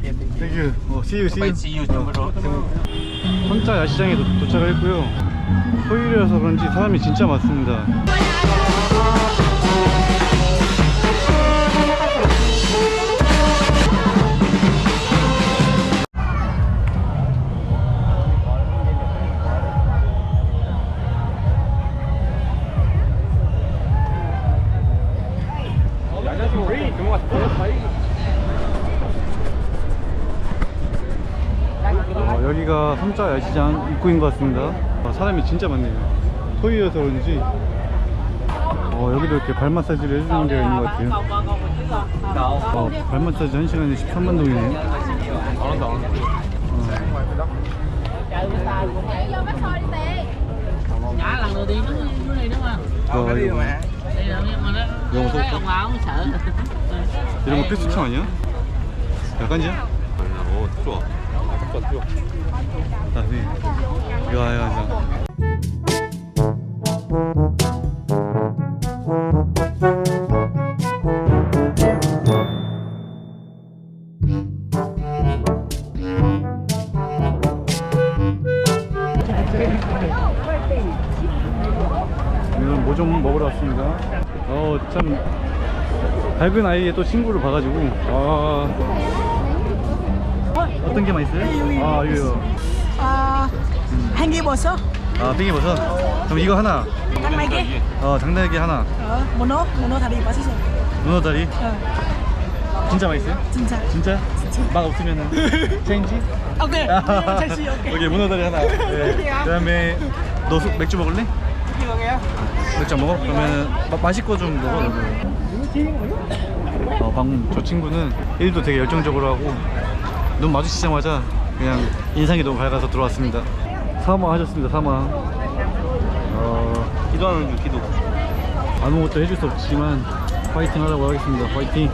Okay, thank you. 어 see you see you see you tomorrow. 혼자 야시장에 도, 도착을 했고요 토요일이라서 그런지 사람이 진짜 많습니다 삼자 야시장 입구인 것 같습니다 어, 사람이 진짜 많네요 토요일이어서 그런지 어, 여기도 이렇게 발 마사지를 해주는 데가 있는 것 같아요 어, 발 마사지 1시간에 13만 동이네요? 어, mới sợ. 이런 거 필수청 아니야? 약간이야? 오, 좋아. 좋아, 좋아. 아, 네. 이거 이거. 오늘은 뭐 좀 먹으러 왔습니다. 어, 참 밝은 아이의 또 친구를 봐가지고 아 어떤 게 맛있어요? 아 이거 ghi bò sốt 아 팽이버섯? 그럼 이거 하나? kia 어 장날개 하나. mono thà đi bò sốt 문어 다리? Ờ, 진짜 맛있어요? 진짜. 진짜? 맛 없으면은 체인지? Ok, 택시 ok 여기 문어다리 하나. 네. 그 다음에 너 수- 맥주 먹을래? 맥주 안 먹어? 그러면 마, 거좀 먹어. 어, 방금 저 친구는 일도 되게 열정적으로 하고 눈 마주치자마자 그냥 인상이 너무 밝아서 들어왔습니다. 사망하셨습니다 사망. 어, 기도하는 중, 기도. 아무것도 해줄 수 없지만 파이팅 하라고 하겠습니다 파이팅.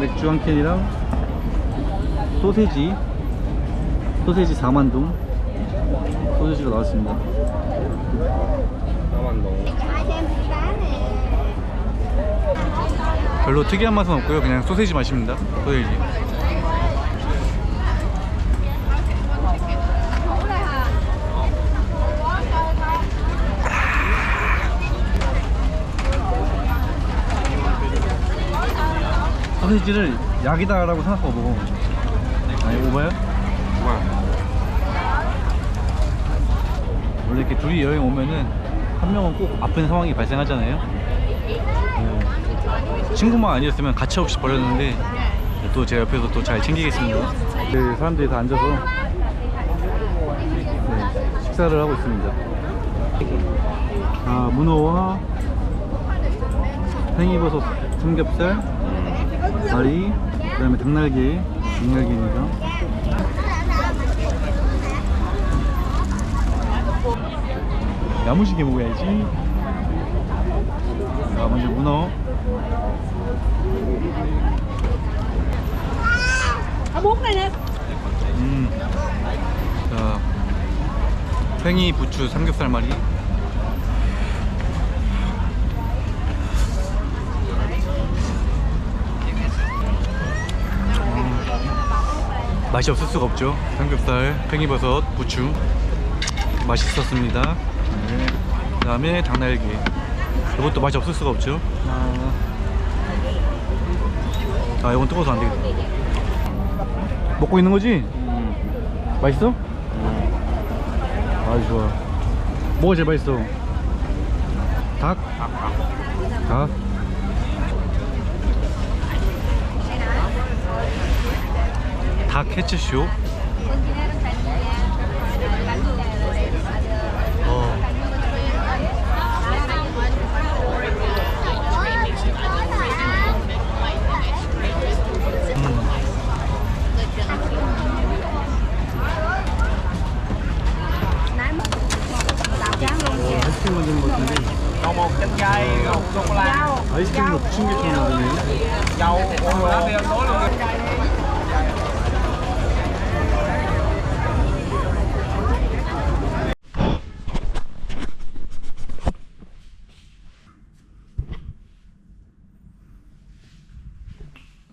맥주 한 캔이랑 소세지 소세지 4만 동 소세지가 나왔습니다 별로 특이한 맛은 없고요. 그냥 소세지 맛입니다. 소세지. hả 소세지를 약이다라고 생각하고 먹어. 아니 오바야? 정말. 원래 이렇게 둘이 여행 오면은 한 명은 꼭 아픈 상황이 발생하잖아요. 어, 친구만 아니었으면 가차 없이 버렸는데 또 제 옆에서 또 잘 챙기겠습니다. 네, 사람들이 다 앉아서 네, 식사를 하고 있습니다. 아 문어와 팽이버섯 삼겹살 다리 그 다음에 닭날개 닭날개입니다 야무지게 먹어야지. 자 먼저 문어. Ở bún này nè 음. 자 팽이 부추 삼겹살 말이. 음. 맛이 없을 수가 없죠. 삼겹살 팽이버섯 부추. 맛있었습니다 네. 그 다음에 닭날개 이것도 맛이 없을 수가 없죠 아, 아 이건 뜨거워서 안 되겠다 먹고 있는 거지? 맛있어? 아주 좋아. 뭐가 제일 맛있어? 닭? 닭? 닭 해체쇼? 아이스크림 붙인 게 좀 나오네요.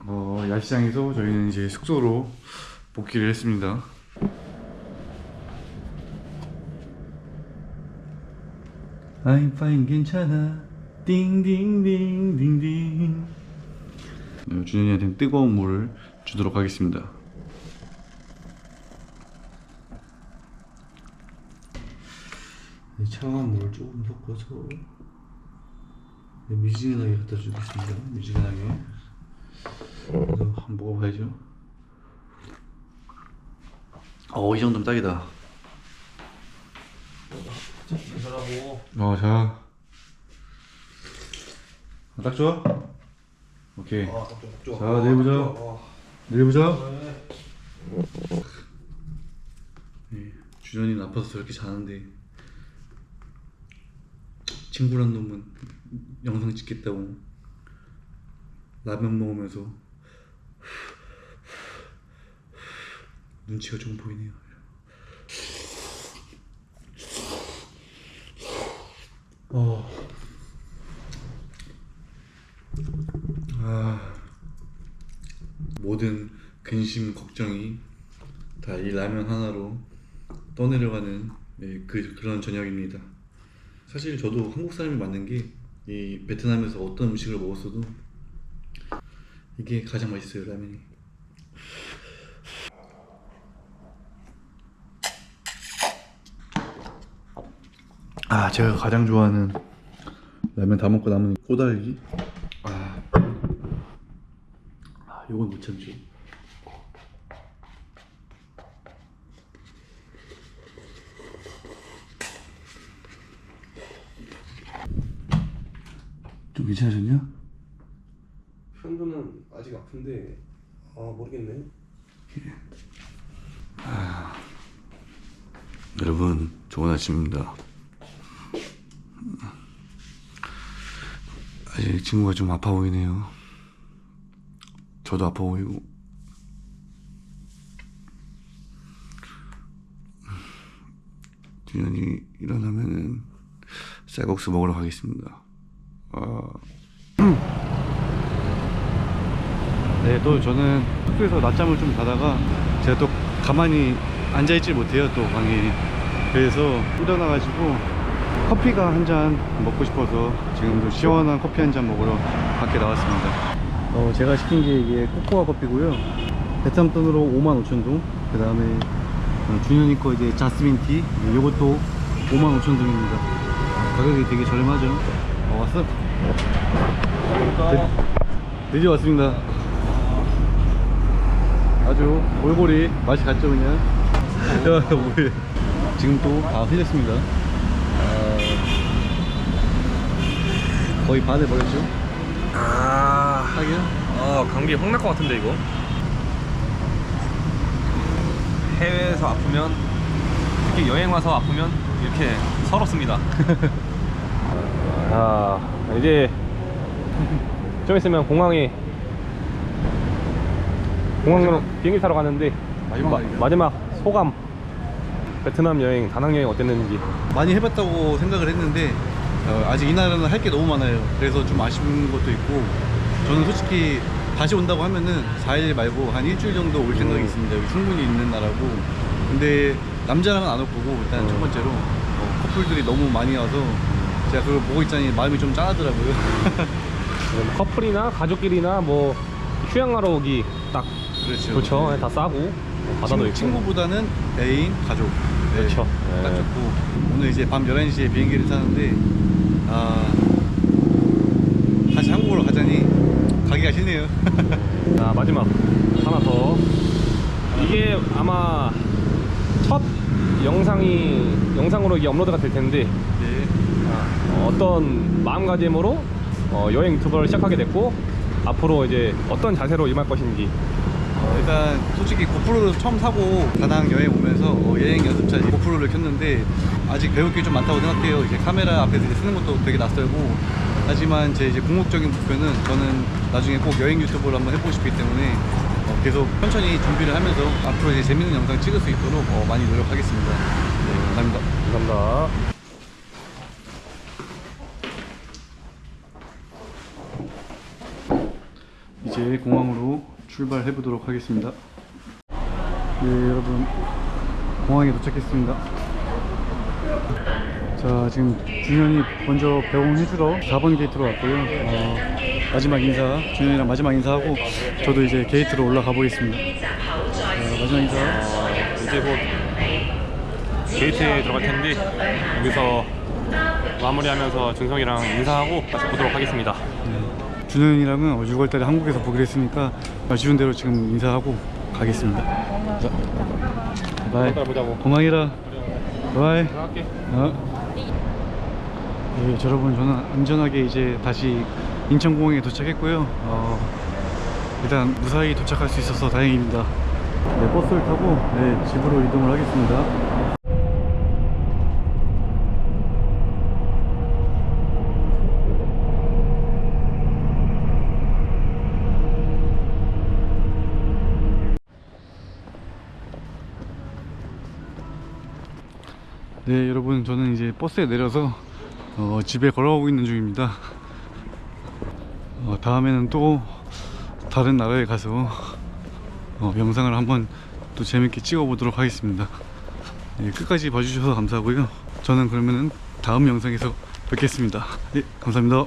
어, 야시장에서 저희는 이제 숙소로 복귀를 했습니다. I'm fine 괜찮아 띵띵띵띵띵 네, 준현이한테 뜨거운 물을 주도록 하겠습니다. 네, 차가운 물을 조금 섞어서 네, 미지근하게 갖다 주겠습니다. 미지근하게. 한번 먹어봐야죠. 어, 이 정도면 딱이다. 어, 자. 아, 딱 좋아? 오케이. 자, 내일 보자. 내일 보자. 네, 주전이는 아파서 저렇게 자는데 친구란 놈은 영상 찍겠다고 라면 먹으면서 눈치가 좀 보이네요. 어. 아. 모든 근심 걱정이 다 이 라면 하나로 떠내려가는 네, 그 그런 저녁입니다. 사실 저도 한국 사람이 맞는 게 이 베트남에서 어떤 음식을 먹었어도 이게 가장 맛있어요 라면이. 아 제가 가장 좋아하는 라면 다 먹고 남은 꼬달기. 아, 아 이건 못 참죠. 좀 괜찮으셨냐? 편도는 아직 아픈데 아 모르겠네. 여러분 좋은 아침입니다. 아직 친구가 좀 아파 보이네요. 저도 아파 보이고. 준현이 일어나면은 쌀국수 먹으러 가겠습니다. 아. 네, 또 저는 숙소에서 낮잠을 좀 자다가 제가 또 가만히 앉아있질 못해요, 또 방에. 그래서 일어나가지고 커피가 한 잔 먹고 싶어서 지금 좀 시원한 커피 한 잔 먹으러 밖에 나왔습니다. 어, 제가 시킨 게 이게 코코아 커피고요. 베트남 돈으로 55,000동. 그 다음에 준현이 거 이제 자스민 티. 요것도 55,000동입니다. 가격이 되게 저렴하죠. 어, 왔어? 드, 드디어 왔습니다. 아주 골고리 맛이 갔죠 그냥 야 뭐해 지금 또 다 흘렸습니다 거의 반을 버렸죠 아, 하기야 아 감기 확 날 것 같은데 이거. 해외에서 아프면 특히 여행 와서 아프면 이렇게 서럽습니다. 아 이제 좀 있으면 공항에 공항으로 비행기 타러 가는데 마지막 마. 마지막 소감 베트남 여행 다낭 여행 어땠는지 많이 해봤다고 생각을 했는데 어, 아직 이 나라는 할 게 너무 많아요. 그래서 좀 아쉬운 것도 있고 저는 솔직히 다시 온다고 하면은 4일 말고 한 일주일 정도 올 생각이 있습니다. 여기 충분히 있는 나라고. 근데 남자랑은 안 올 거고 일단 첫 번째로. 어, 커플들이 너무 많이 와서 제가 그걸 보고 있자니 마음이 좀 짠하더라고요. 커플이나 가족끼리나 뭐 휴양하러 오기 딱 그렇죠. 좋죠. 네. 다 싸고 바다도 친구, 있고. 친구보다는 애인, 가족. 네, 그렇죠. 딱 네. 좋고 오늘 이제 밤 11시에 비행기를 타는데 아 다시 한국으로 가자니 가기가 싫네요 자 마지막 하나 더 이게 아마 첫 영상이 영상으로 이게 업로드가 될 텐데 네. 어, 어떤 마음가짐으로 어, 여행 유튜버를 시작하게 됐고 앞으로 이제 어떤 자세로 임할 것인지 어, 일단 솔직히 고프로를 처음 사고 다낭 여행 오면서 어, 여행 연습차 고프로를 켰는데 아직 배울 게 좀 많다고 생각해요. 이제 카메라 앞에서 이제 쓰는 것도 되게 낯설고 하지만 제 이제 궁극적인 목표는 저는 나중에 꼭 여행 유튜브를 한번 해보고 싶기 때문에 어, 계속 천천히 준비를 하면서 앞으로 이제 재밌는 영상 찍을 수 있도록 어, 많이 노력하겠습니다. 네, 감사합니다. 감사합니다 이제 공항으로 출발해 보도록 하겠습니다. 네, 여러분 공항에 도착했습니다. 자, 지금 준현이 먼저 배웅해주러 4번 게이트로 왔고요. 어, 마지막 인사, 준현이랑 마지막 인사하고 저도 이제 게이트로 올라가 보겠습니다. 자, 마지막 인사. 어, 이제 곧 게이트에 들어갈 텐데 여기서 마무리하면서 준성이랑 인사하고 다시 보도록 하겠습니다. 네. 준현이랑은 6월 달에 한국에서 보기로 했으니까 아쉬운 대로 지금 인사하고 가겠습니다. 자, 바이. 고마이라. 바이. 어. 네, 여러분 저는 안전하게 이제 다시 인천공항에 도착했고요. 어, 일단 무사히 도착할 수 있어서 다행입니다. 네, 버스를 타고 네, 집으로 이동을 하겠습니다. 네, 여러분 저는 이제 버스에 내려서 어, 집에 걸어가고 있는 중입니다. 어, 다음에는 또 다른 나라에 가서 어, 영상을 한번 또 재밌게 찍어 보도록 하겠습니다. 네, 끝까지 봐주셔서 감사하고요. 저는 그러면은 다음 영상에서 뵙겠습니다. 네, 감사합니다.